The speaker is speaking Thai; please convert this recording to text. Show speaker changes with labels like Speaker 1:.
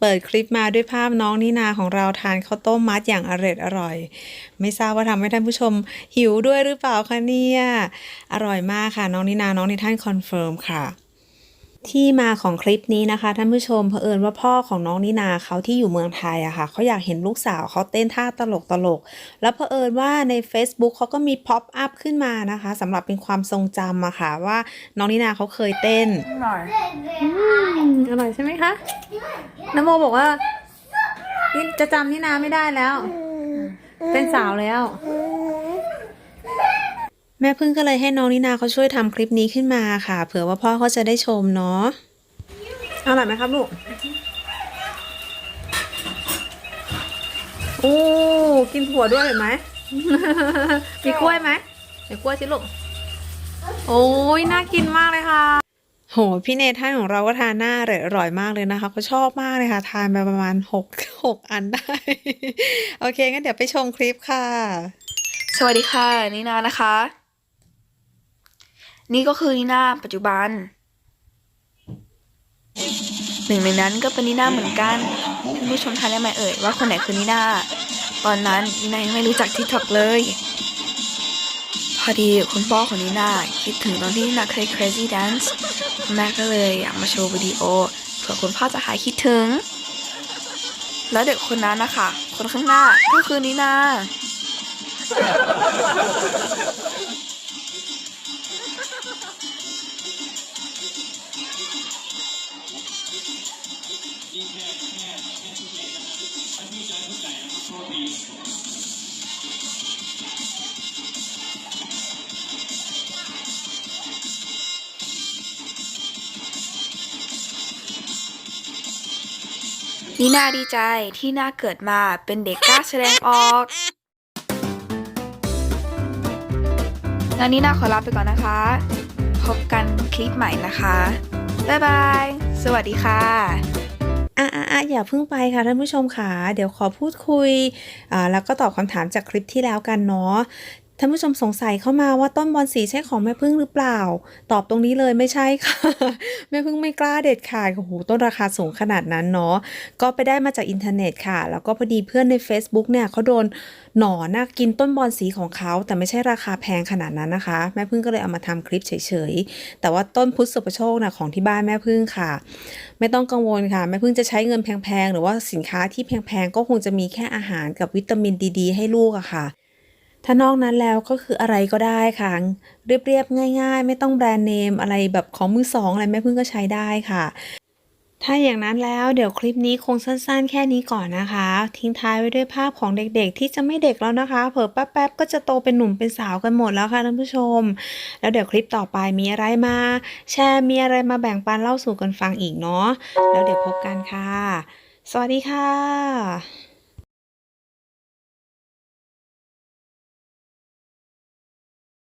Speaker 1: เปิดคลิปมาด้วยภาพน้องนินาของเราทานข้าวต้มมัดอย่างอร่อยอร่อย ไม่ทราบว่าทำให้ท่านผู้ชมหิวด้วยหรือเปล่าคะเนี่ย อร่อยมากค่ะ น้องนินา น้องนิท่านคอนเฟิร์มค่ะ ที่มาของคลิปนี้นะคะท่านผู้ชมเผอิญว่าพ่อของน้องนินาเขาที่อยู่เมืองไทยอะค่ะเขาอยากเห็นลูกสาวเขาเต้นท่าตลกตลก แล้วเผอิญว่าใน Facebook เขาก็มีพ็อปอัพขึ้นมานะคะสำหรับเป็นความทรงจำอะค่ะว่าน้องนินาเขาเคยเต้น
Speaker 2: อร่อย
Speaker 1: อร่อยใช่ไหมคะนโมบอกว่านี่จะจำนินาไม่ได้แล้ว เป็นสาวแล้ว แม่พึ่งก็เลยให้น้องนินาเขาช่วยทำคลิปนี้ขึ้นมาค่ะ เผื่อว่าพ่อเขาจะได้ชมเนาะอร่อยไหมครับลูกโอ้กินถั่วด้วยเห็นไหมมีกล้วยไหมเดี๋ยวกล้วยสิลูกโอ้ยน่ากินมากเลยค่ะโหพี่เนท่านของเราก็ทานหน้าอร่อยอร่อยมากเลยนะคะเขาชอบมากเลยค่ะ ทานไปประมาณหกหกอันได้ โอเคงั้นเดี๋ยวไปชมคลิปค่ะ
Speaker 2: สวัสดีค่ะ นีนานะคะ นี่ก็คือนีนาปัจจุบัน หนึ่งในนั้นก็เป็นนีนาเหมือนกันท่านผู้ชมทานได้ไหมเอ่ยว่าคนไหนคือนีนาตอนนั้นนีนายังไม่รู้จักทิกตอกเลย พอดีคุณพ่อของนีนาคิดถึงตอนที่นีนาเคย crazy dance คุณแม่ก็เลยอยากมาโชว์วิดีโอเผื่อคุณพ่อจะหายคิดถึง แล้วเด็กคนนั้นนะคะ คนข้างหน้าก็คือนีนา นี่น่าดีใจที่น่าเกิดมาเป็นเด็กกล้าแสดงออกงั้นนี่น่าขอลาไปก่อนนะคะ พบกันคลิปใหม่นะคะ บ๊ายบาย สวัสดีค่ะ
Speaker 1: อะอะอะอย่าเพิ่งไปค่ะท่านผู้ชมค่ะ เดี๋ยวขอพูดคุยอ่าแล้วก็ตอบคำถามจากคลิปที่แล้วกันเนาะ ท่านผู้ชมสงสัยเข้ามาว่าต้นบอลสีใช่ของแม่พึ่งหรือเปล่า ตอบตรงนี้เลยไม่ใช่ค่ะ แม่พึ่งไม่กล้าเด็ดขาดโอ้โหต้นราคาสูงขนาดนั้นเนาะก็ไปได้มาจากอินเทอร์เน็ตค่ะ แล้วก็พอดีเพื่อนใน Facebook เนี่ยเขาโดนหนอนนะกินต้นบอลสีของเขาแต่ไม่ใช่ราคาแพงขนาดนั้นนะคะ แม่พึ่งก็เลยเอามาทำคลิปเฉยๆ แต่ว่าต้นพุทธสุปโชคนะของที่บ้านแม่พึ่งค่ะ ไม่ต้องกังวลค่ะ แม่พึ่งจะใช้เงินแพงๆ หรือว่าสินค้าที่แพงๆ ก็คงจะมีแค่อาหารกับวิตามินดี ๆ ให้ลูกอะค่ะ ถ้านอกนั้นแล้วก็คืออะไรก็ได้ค่ะ เรียบๆง่าย ๆ ไม่ต้องแบรนด์เนมอะไรแบบของมือสองอะไรแม่พึ่งก็ใช้ได้ค่ะถ้าอย่างนั้นแล้วเดี๋ยวคลิปนี้คงสั้นๆ แค่นี้ก่อนนะคะ ทิ้งท้ายไว้ด้วยภาพของเด็กๆ ที่จะไม่เด็กแล้วนะคะ เผลอแป๊บๆก็จะโตเป็นหนุ่มเป็นสาวกันหมดแล้วค่ะท่านผู้ชม แล้วเดี๋ยวคลิปต่อไปมีอะไรมา แชร์มีอะไรมาแบ่งปันเล่าสู่กันฟังอีกเนาะแล้วเดี๋ยวพบกันค่ะ สวัสดีค่ะ